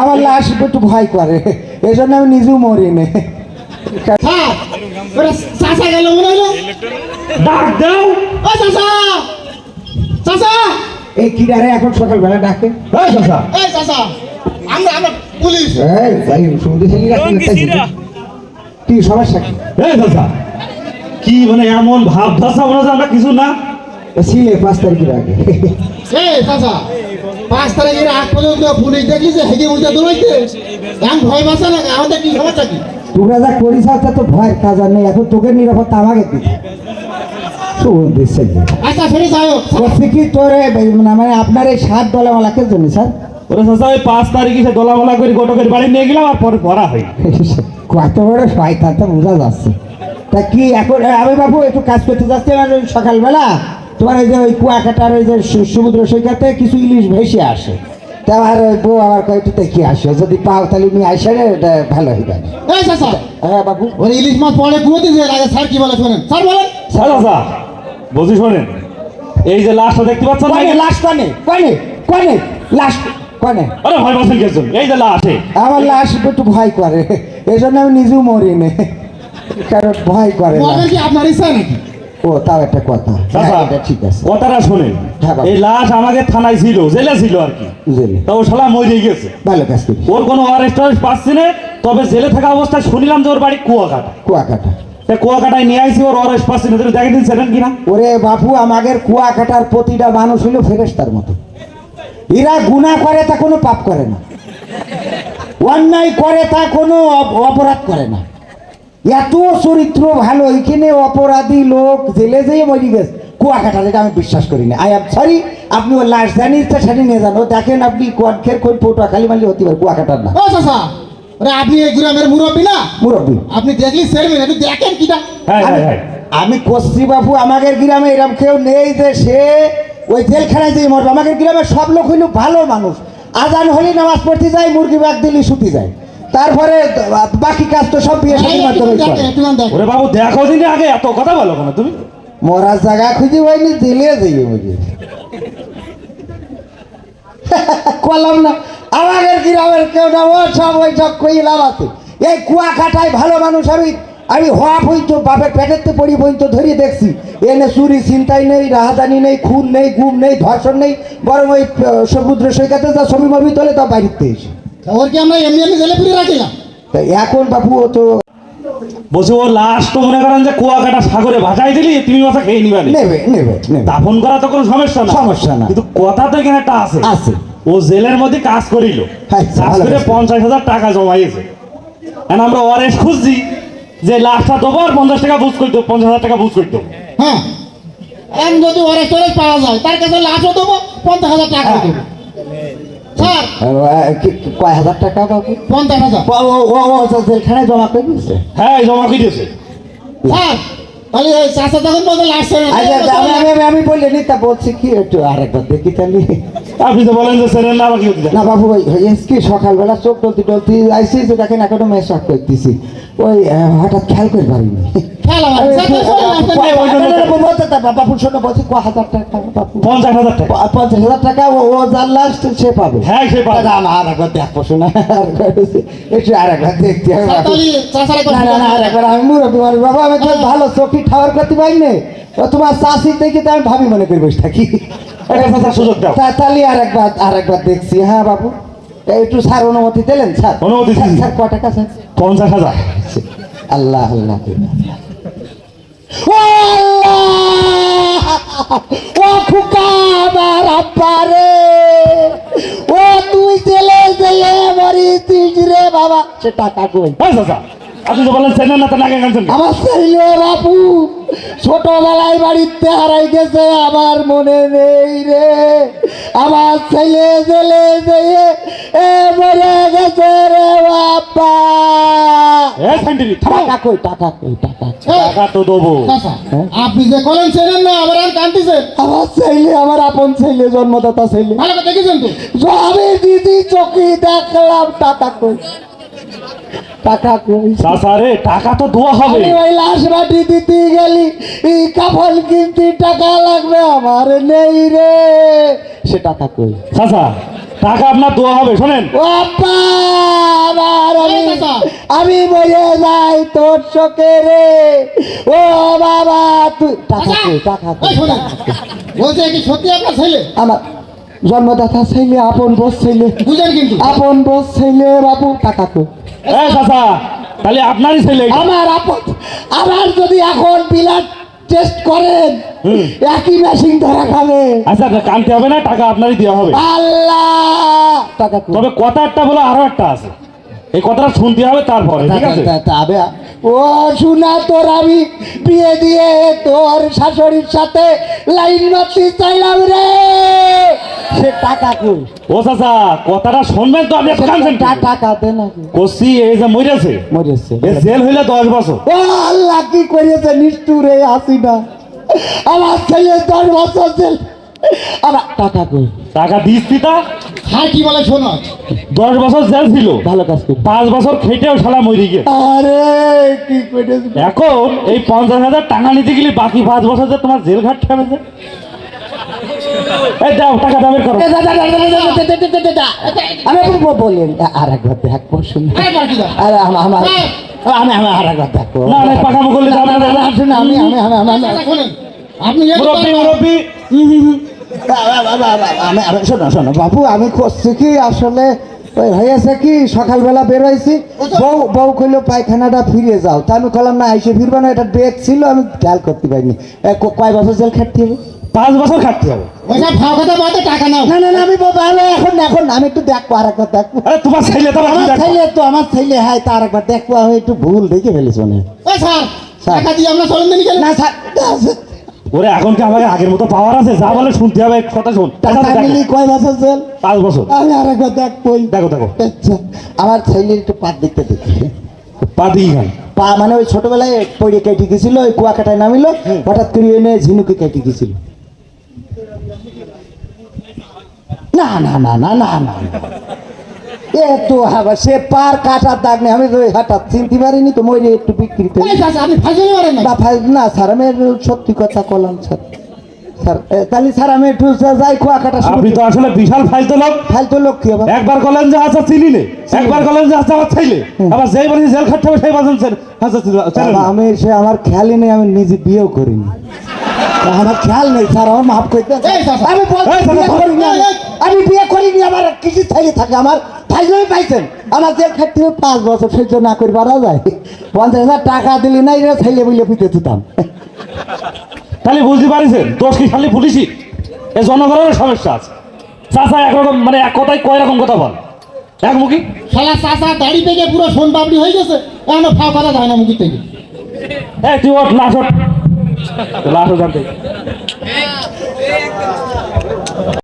আমার লাশ একটু ভয় করে। এই জন্য আমি নিজেও মরি নে। হ্যাঁ ওরা চাচা গেল ডাক দাও। ও চাচা! চাচা! এই কিরারে এখন সকালবেলা ডাকে। এই আমরা আমরা পুলিশ। এই কি সমস্যা কি? এই চাচা কি মানে এমন ভাব ভাষা মনে আমরা কিছু না? ছিলে পাঁচ তারিখের আগে। এই চাচা পাঁচ তারিখের আগ পর্যন্ত পুলিশ দেখলি যে হেগে উল্টে দৌড়াইতে এখন ভয় বাঁচা আমাদের কি সমস্যা কি? তোমরা যা করিস তা তো কাজ আর নেই এখন তোকে নিরাপত্তা আমাকে আচ্ছা ফেরে যাও করছি কি তোরে মানে আপনার এই সাত ডলাওয়ালাকে জন্য স্যার? ওরে চাচা ওই পাঁচ তারিখে সে দোলামোলা করে গোটকের বাড়ি নিয়ে গেলাম আর পরে পড়া হয় কত বড় শয়তান তা বোঝা যাচ্ছে। তা কি এখন আমি বাবু একটু কাজ করতে যাচ্ছি সকালবেলা? তোমার ওই যে ওই কুয়াকাটার ওই যে সমুদ্র সৈকতে কিছু ইলিশ ভেসে আসে। তা আমার ওই বউ আমার কয়েকটু দেখি আসে যদি পাও তাহলে নিয়ে আসে রে এটা ভালো হইবে হ্যাঁ বাবু। ওই ইলিশ মাছ পরে কুয়োতে যে আগে স্যার কি বলে শোনেন? স্যার বলেন। স্যার চাচা বলছি শোনেন এই যে লাশটা দেখতে পাচ্ছেন না? লাশ কনে কনে কনে লাশ কনে। আরে ভয় পাচ্ছেন কেজন এই যে লাশে আমার লাশ একটু ভয় করে এই জন্য আমি নিজেও মরি নে কারণ ভয় করে না কি আপনার ইচ্ছা নাকি? ও তাও একটা কথা। হ্যাঁ, এটা ঠিক আছে। কথাটা শোনেন। হ্যাঁ, এই লাশ থানায় ছিল জেলে ছিল আর কি। বুঝলি তা ও শালা মরে গেছে। ভালো কাজ করি ওর কোনো অরেস্ট টরেস্ট পাচ্ছি না তবে জেলে থাকা অবস্থায় শুনিলাম যে ওর বাড়ি কুয়াকাটা। কুয়াকাটা। কুয়াকাটায় নিয়ে ওর অরেস্ট পাচ্ছি না। তুমি দেখে কিনা? ওরে বাপু আমাদের কুয়াকাটার প্রতিটা মানুষ হইল ফেরেস্তার মতো। এরা গুণা করে তা কোনো পাপ করে না। অন্যায় করে তা কোনো অপরাধ করে না। এত চরিত্র ভালো এখানে অপরাধী লোক জেলে যেয়ে মরি গেছে। কুয়াকাটা এটা আমি বিশ্বাস করি না। আই এম সরি আপনি ও লাশ জানি তো সেটি নিয়ে যান। দেখেন আপনি কোয়াটখের কোন পটুয়া খালি মালি হতে পারে কুয়াকাটার না। ও চাচা ওরে আপনি এই গ্রামের মুরব্বী না? মুরব্বী। আপনি দেখলি সেরবেন একটু দেখেন কিটা। হ্যাঁ হ্যাঁ আমি- হ্যাঁ। কস্তি বাবু আমাদের গ্রামে এরকম কেউ নেই যে সে ওই জেলখানায় যেয়ে মরবে। আমাদের গ্রামে সব লোক হইল ভালো মানুষ। আজান হলে নামাজ পড়তে যায় মুরগি বাগ দিলে শুতে যায়। তারপরে বাকি কাজ তো সব বিয়ে শাদীর মাধ্যমে ওরে বাবু দেখো দিনে আগে এত কথা বলো কেন তুমি? মরার জায়গা খুঁজে পাইনি জেলে যাইয়ে বুঝি কলাম না আমাদের গ্রামের কেউ না ও সব ওই সব কইলাম আছে। এই কুয়া কাটায় ভালো মানুষ আমি আমি হওয়া পর্যন্ত বাপের প্যাকেটতে পড়ি পর্যন্ত ধরিয়ে দেখছি। এনে চুরি চিন্তাই নেই রাহাদানি নেই খুন নেই গুম নেই ধর্ষণ নেই বরং ওই সমুদ্র সৈকতে যা ছবি মবি তোলে তা বাড়িতে এসে। ওর কি আমরা এমনি এমনি জেলে পুরে রাখিলাম। তা এখন বাবু ও তো বলছি ও লাশ তো মনে করেন যে কুয়াকাটা সাগরে ভাসাই দিলি তুমি মাথা খেয়ে নিবে নেবে নেবে দাফন করা তো কোনো সমস্যা না। সমস্যা না। কিন্তু কথা তো এখানে একটা আছে। আছে। ও জেলের মধ্যে কাজ করিল। হ্যাঁ, কাজ করে পঞ্চাশ হাজার টাকা জমাইছে। এখন আমরা অরেস্ট খুঁজছি যে লাশটা দেবো আর পঞ্চাশ টাকা বুঝ করতো পঞ্চাশ হাজার টাকা বুঝ করতো হ্যাঁ। এখন যদি ওরে টোরে পাওয়া যায় তার কাছে লাশও দেবো পঞ্চাশ হাজার টাকা হ্যাঁ। দেবো। কয় হাজার টাকা বাবু পঞ্চাশ হাজার। ও ও ও ও জেলখানায় জমা করে দিচ্ছে হ্যাঁ জমা স্যার। আচ্ছা আমি আমি আমি নি তা বলছি কি একটু আরেকবার দেখি তাহলে। আপনি তো বলেন না বাবু কি সকালবেলা চোখ টলতি টলতি আইসি দেখেন এখনও মেশাক করতেছি। ওই হঠাৎ খেয়াল করে পারিনি। শোনো বলছি ক হাজার টাকা পঞ্চাশ হাজার টাকা। পঞ্চাশ হাজার টাকা ও ও যার লাস্ট সে পাবে। হ্যাঁ সে পাবে। আর একবার দেখব শোনা আরেকবার একটু আর একবার দেখতে হবে। স্যার, বাবু। আর একবার আমি মুরব্বী মানুষ। আমি ভালো চোখি ঠাওয়ার করতে পারি না তোমার চাষি দেখি তো আমি ভাবি মনে করি বসে থাকি। আরে চাচা, সুযোগ দাও। তাহলে আর একবার আর একবার দেখছি। হ্যাঁ বাবু। একটু স্যার অনুমতি দিলেন স্যার? অনুমতি স্যার, ক টাকা স্যার? পঞ্চাশ হাজার। আল্লাহ আল্লাহ। ও ও খুকা আমার আব্বা রে! ও তুই জেলে জেলে মরিছিস রে বাবা। সে টাকা কই? আপনি তো বলেন সেরেন না তো নাকে কানছেন কেন? আমার ছেলে বাপু ছোটবেলায় বাড়িতে হারাই গেছে আমার মনে নেই রে। আমার ছেলে ছেলে যেয়ে এ মরে গেছে রে বাবা। এ টাকা কই টাকা কই টাকা টাকা তো দেবো। চাচা, আপনি যে কলেন ছেলেন না আমার আর কান্দিছেন। আমার ছেলে আমার আপন ছেলে জন্মদাতা ছেলে। ভালো করে দেখেছেন তো? দিদি চোখে দেখলাম টাকা কই? টাকা কই চাচা রে টাকা তো দেওয়া হবে। আমি ওই লাশ মাটি দিতে গেলি এই কাফল কিনতে টাকা লাগবে আমার নেই রে। সে টাকা কই? চাচা টাকা আপনার দোয়া হবে শোনেন। আবার আমি আমি মরে যাই তোর চোখে রে। ও বাবা তুই টাকা কই? টাকা কই? বলছে কি সত্যি আপনার ছেলে? আমার জন্মদাতা ছেলে আপন বোস ছেলে। বুঝেন কিন্তু। আপন বোস ছেলে বাবু টাকা কই? এই চাচা তাহলে আপনারই ছেলে। আমার আপন আমার যদি এখন বিলাট টেস্ট করেন। একই মেশিন ধরা খাবে আচ্ছা কানতে হবে না টাকা আপনারই দেওয়া হবে আল্লাহ টাকা তবে কথা একটা বলে আরও একটা আছে এই কথাটা শুনতে হবে তারপরে ঠিক আছে তবে ও শোনা তোর আমি বিয়ে দিয়ে তোর শাশুড়ির সাথে লাইন মারতে চাইলাম রে সে টাকা কই ও চাচা কথাটা শুনবেন তো আপনি কানছেন টাকা দে নাকি? কষি এই যে মরেছে। মরেছে। এ জেল হইলে দশ বছর। ও আল্লাহ কি করেছে? নিষ্ঠুরে আসি না আমার ছেলে দশ বছর জেল। আমার টাকা কই? টাকা দিস পিতা আর কি বলে শোনো? দশ বছর জেল ছিল। ভালো কাজ করি। পাঁচ বছর খেটেও শালা মরি গিয়ে আরে কি এখন এই পঞ্চাশ হাজার টাকা নিতে গেলে বাকি পাঁচ বছর তোমার জেল ঘাট খাবে এই দাও টাকা দাবের করো আমি বলেন আর একবার দেখব শুনে আরে আমার আমি আমি আর একবার দেখব না পাকামো করলে শুনে আমি আমি আমি আমি আমি- আপনি যেহেতু মুরব্বী মুরব্বী আমি শোনো শোনো বাবু আমি করছি কি আসলে ওই হয়েছে কি সকালবেলা বেরোইছি বউ বউ কইলো পায়খানাটা ফিরে যাও তা আমি কলাম না এসে ফিরবে না এটা ডেট ছিল আমি খেয়াল করতে পারিনি কয় বছর জেল খাটতে হবে পাঁচ বছর খাটতে হবে। ওইসব ভাও কথা বাদে টাকা নাও। না না না আমি বাবা এখন না, এখন আমি একটু দেখব আর একবার দেখব। আরে তোমার ছেলে তো আমার ছেলে তো আমার ছেলে হ্যাঁ তার একবার দেখব আমি একটু ভুল দেখে ফেলেছি মনে ওই স্যার স্যার। টাকা দিয়ে আমরা চলেন দিন না স্যার ওরে এখন কি আগের মতো পাওয়ার আছে? যা বলে শুনতে হবে কথা শোন। কয় বছর জেল? পাঁচ বছর। আমি আর একবার দেখবোই। দেখো দেখো। আচ্ছা, আমার ছেলের একটু পাত দেখতে দেখি। পা দিই খান। পা মানে ওই ছোটবেলায় পড়ে কেটে গেছিল ওই কুয়াকাটায় নামিল হঠাৎ করে এনে ঝিনুকে কেটে গেছিল। না না না না না না এ তো আবার সে পার কাটার দাগ নেই আমি তো হঠাৎ চিনতে পারিনি তো মরে একটু চাচা আপনি ফাঁসি মারেন না না স্যার আমি সত্যি কথা কলাম স্যার। স্যার তাহলে স্যার আমি একটু যাই কুয়াকাটা আপনি তো আসলে বিশাল ফাইলতে লোক। ফালতু লোক কি আবার? একবার কলেন যে আচ্ছা চিনি। নে একবার কলেন যে আচ্ছা আমার ছেলে আবার যেই বলি জেল খাটতে হবে সেই বলছেন স্যার আচ্ছা আমি সে আমার খেয়ালই নেই আমি নিজে বিয়েও করিনি। আমার খেয়াল নেই স্যার আমার মাফ করতে। আমি আমি। বিয়ে করিনি আমার কিছু থাইলে থাকে আমার ফাইলই পাইছেন। আমার জেল খাটতে পাঁচ বছর সহ্য না করে পারা যায় পঞ্চাশ হাজার টাকা দিলি না এটা ছেলে বলে পিতে দিতাম। তাহলে বুঝতে পারিছেন দোষ কি খালি পুলিশই? এ জনগণের সমস্যা আছে। চাচা একরকম মানে এক কথায় কয় রকম কথা বল? একমুখী শালা চাচা দাড়ি থেকে পুরো সোন পাপড়ি হয়ে গেছে। এখন ফাও কথা যায় না মুখি থেকে। এই তুই ওঠ লাশ লাস্ট জানতে